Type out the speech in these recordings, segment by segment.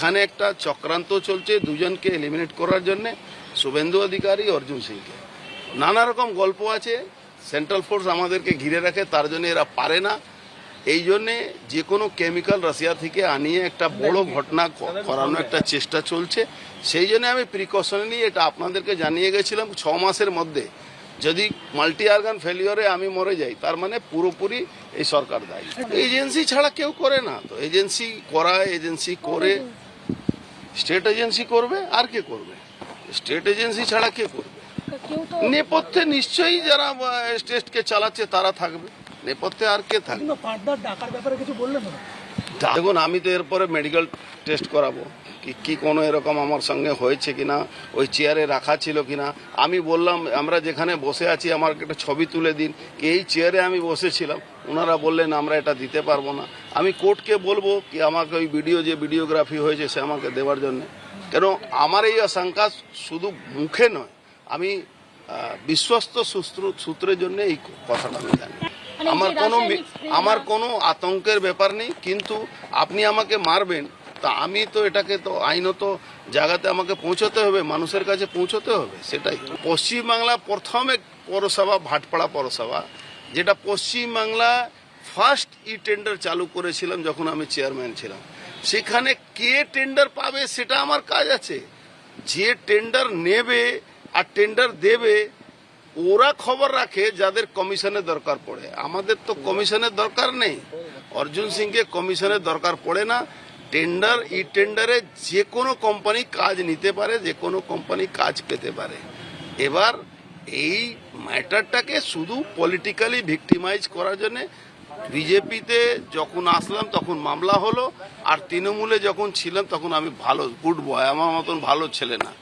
এখানে একটা চক্রান্ত চলছে দুজনকে এলিমিনেট করার জন্য শুভেন্দু অধিকারী অর্জুন সিংকে। নানা রকম গল্প আছে সেন্ট্রাল ফোর্স আমাদেরকে ঘিরে রাখে তার জন্য এরা পারে না। এই জন্যে যে কোনো কেমিক্যাল রাশিয়া থেকে আনিয়ে একটা বড় ঘটনা করানো একটা চেষ্টা চলছে। সেই জন্য আমি প্রিকশনে নিয়ে এটা আপনাদেরকে জানিয়ে গেছিলাম ছ মাসের মধ্যে। যদি মাল্টি আর্গান ফেলিওরে আমি মরে যাই তার মানে পুরোপুরি এই সরকার দায়ী। এজেন্সি ছাড়া কেউ করে না। তো এজেন্সি করায় এজেন্সি করে। স্টেট এজেন্সি করবে আর কে করবে? স্টেট এজেন্সি ছাড়া কে করবে? নেপথ্যে নিশ্চয়ই যারা স্টেটকে চালাচ্ছে তারা থাকবে। নেপথ্যে আর কে থাকবে? কিন্তু ফার্দার ডাকার ব্যাপারে কিছু বললেন না দেখুন আমি তো এরপরে মেডিকেল টেস্ট করাবো। কি কি কোনো এরকম আমার সঙ্গে হয়েছে কিনা? ওই চেয়ারে রাখা ছিল কিনা? আমি বললাম আমরা যেখানে বসে আছি আমার একটা ছবি তুলে দিন। এই চেয়ারে আমি বসেছিলাম। ওনারা বললেন আমরা এটা দিতে পারব না। আমি কোর্টকে বলব কি আমাকে ওই ভিডিও যে ভিডিওগ্রাফি হয়েছে সে আমাকে দেওয়ার জন্য। কেন আমার এই আশঙ্কা শুধু মুখে নয় আমি বিশ্বস্ত সূত্র সূত্রের জন্য এই কথাটা আমি জানি। মানে আমার কোনো আমার কোনো আতঙ্কের ব্যাপার নেই কিন্তু আপনি আমাকে মারবেন তা আমি তো এটাকে তো আইনত জায়গাতে আমাকে পৌঁছতে হবে মানুষের কাছে পৌঁছতে হবে সেটাই। পশ্চিমবাংলা প্রথম এক পৌরসভা ভাটপাড়া পৌরসভা যেটা পশ্চিমবাংলা ফার্স্ট ই টেন্ডার চালু করেছিলাম যখন আমি চেয়ারম্যান ছিলাম। সেখানে কে টেন্ডার পাবে সেটা আমার কাজ আছে। যে টেন্ডার নেবে আর টেন্ডার দেবে, ওরা খবর রাখে যাদের কমিশনের দরকার পড়ে। আমাদের তো কমিশনের দরকার নেই। অর্জুন সিংকে কমিশনের দরকার পড়ে না। টেন্ডার ই টেন্ডারে যে কোনো কোম্পানি কাজ নিতে পারে, যে কোনো কোম্পানি কাজ পেতে পারে। এবার এই ম্যাটারটাকে শুধু পলিটিক্যালি ভিক্টিমাইজ করার জন্য বিজেপিতে যখন আসলাম, তখন মামলা হলো, আর তৃণমূলে যখন ছিলাম, তখন আমি ভালো গুড বয় আমার মতন ভালো ছেলে না।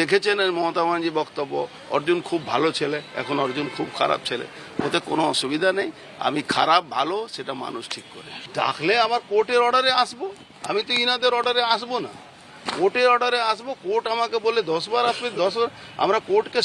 দেখেছেন মমতা ব্যানার্জি বক্তব্য, অর্জুন খুব ভালো ছেলে, এখন অর্জুন খুব খারাপ ছেলে, ওতে কোনো অসুবিধা নেই, আমি খারাপ, ভালো, সেটা মানুষ ঠিক করে। ডাকলে আবার কোর্টের অর্ডারে আসব, আমি তো ইনাদের অর্ডারে আসব না। কোর্টের অর্ডারে আসব, কোর্ট আমাকে বলে দশবার আসবে, দশ বার, আমরা কোর্টকে